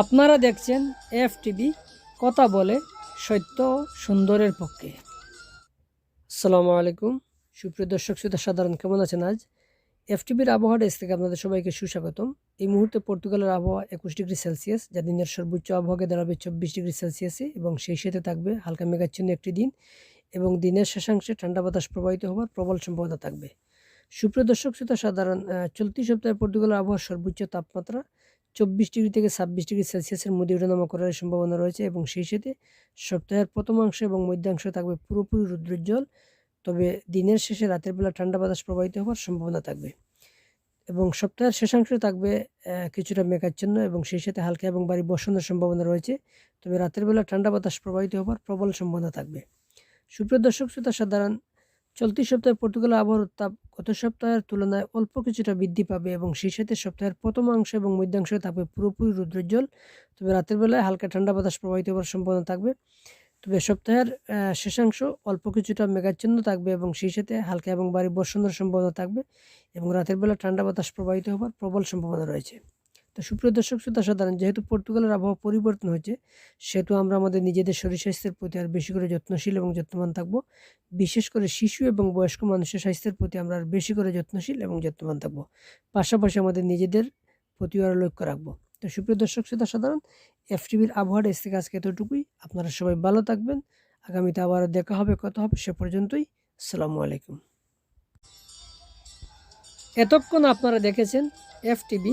আপনারা দেখছেন F TV কথা বলে সত্য সুন্দরের পক্ষে। আসসালামু আলাইকুম। সুপ্রিয় দর্শক শ্রোতা সাধারণ কেমন আছেন আজ? এফ টিভির আবহাওয়া ডেস্ক থেকে আপনাদের সবাইকে সুস্বাগতম। এই মুহূর্তে পর্তুগালের আবহাওয়া একুশ ডিগ্রি সেলসিয়াস, যা দিনের সর্বোচ্চ আবহাওয়াকে দাঁড়াবে চব্বিশ ডিগ্রি সেলসিয়াসে এবং সেই সাথে থাকবে হালকা মেঘাচ্ছন্ন একটি দিন এবং দিনের শেষাংশে ঠান্ডা বাতাস প্রবাহিত হওয়ার প্রবল সম্ভাবনা থাকবে। সুপ্রিয় দর্শক শ্রোতা সাধারণ চলতি সপ্তাহে পর্তুগালের আবহাওয়ার সর্বোচ্চ তাপমাত্রা চব্বিশ ডিগ্রি থেকে ছাব্বিশ ডিগ্রি সেলসিয়াসের মধ্যে ওঠানামা করার সম্ভাবনা রয়েছে এবং সেই সাথে সপ্তাহের প্রথমাংশ এবং মধ্যাংশ থাকবে পুরোপুরি রুদ্রোজ্জ্বল তবে দিনের শেষে রাতের বেলা ঠান্ডা বাতাস প্রবাহিত হওয়ার সম্ভাবনা থাকবে। এবং সপ্তাহের শেষাংশে থাকবে কিছুটা মেঘাচ্ছন্ন এবং সেই সাথে হালকা এবং বাড়ি বসানোর সম্ভাবনা রয়েছে, তবে রাতের বেলা ঠান্ডা বাতাস প্রবাহিত হওয়ার প্রবল সম্ভাবনা থাকবে। সুপ্রিয় দর্শক, শ্রোতা সাধারণ চলতি সপ্তাহে পর্তুগালের আবহাওয়ার উত্তাপ গত সপ্তাহের তুলনায় অল্প কিছুটা বৃদ্ধি পাবে এবং সেই সাথে সপ্তাহের প্রথম অংশ এবং মধ্যাংশে থাকবে পুরোপুরি রুদ্রোজ্জ্বল। তবে রাতের বেলায় হালকা ঠান্ডা বাতাস প্রবাহিত হওয়ার সম্ভাবনা থাকবে। তবে সপ্তাহের শেষাংশ অল্প কিছুটা মেঘাচ্ছন্ন থাকবে এবং সেই সাথে হালকা এবং বাড়ি বর্ষণের সম্ভাবনা থাকবে এবং রাতের বেলা ঠান্ডা বাতাস প্রবাহিত হওয়ার প্রবল সম্ভাবনা রয়েছে। তো সুপ্রিয় দর্শক, শ্রোতা সাধারণ, যেহেতু পর্তুগালের আবহাওয়া পরিবর্তন হয়েছে, সেহেতু আমরা আমাদের নিজেদের শরীর স্বাস্থ্যের প্রতি আর বেশি করে যত্নশীল এবং যত্নবান থাকব। বিশেষ করে শিশু এবং বয়স্ক মানুষের স্বাস্থ্যের প্রতি আমরা আর বেশি করে যত্নশীল এবং যত্নবান থাকব। পাশাপাশি আমাদের নিজেদের প্রতিও আরও লক্ষ্য রাখব। তো সুপ্রিয় দর্শক, শ্রোতা সাধারণ, এফটিভির আবহাওয়ার এস থেকে আজকে এতটুকুই। আপনারা সবাই ভালো থাকবেন। আগামীতে আবারও দেখা হবে, কথা হবে সে পর্যন্তই। আসসালামু আলাইকুম। এতক্ষণ আপনারা দেখেছেন এফটিভি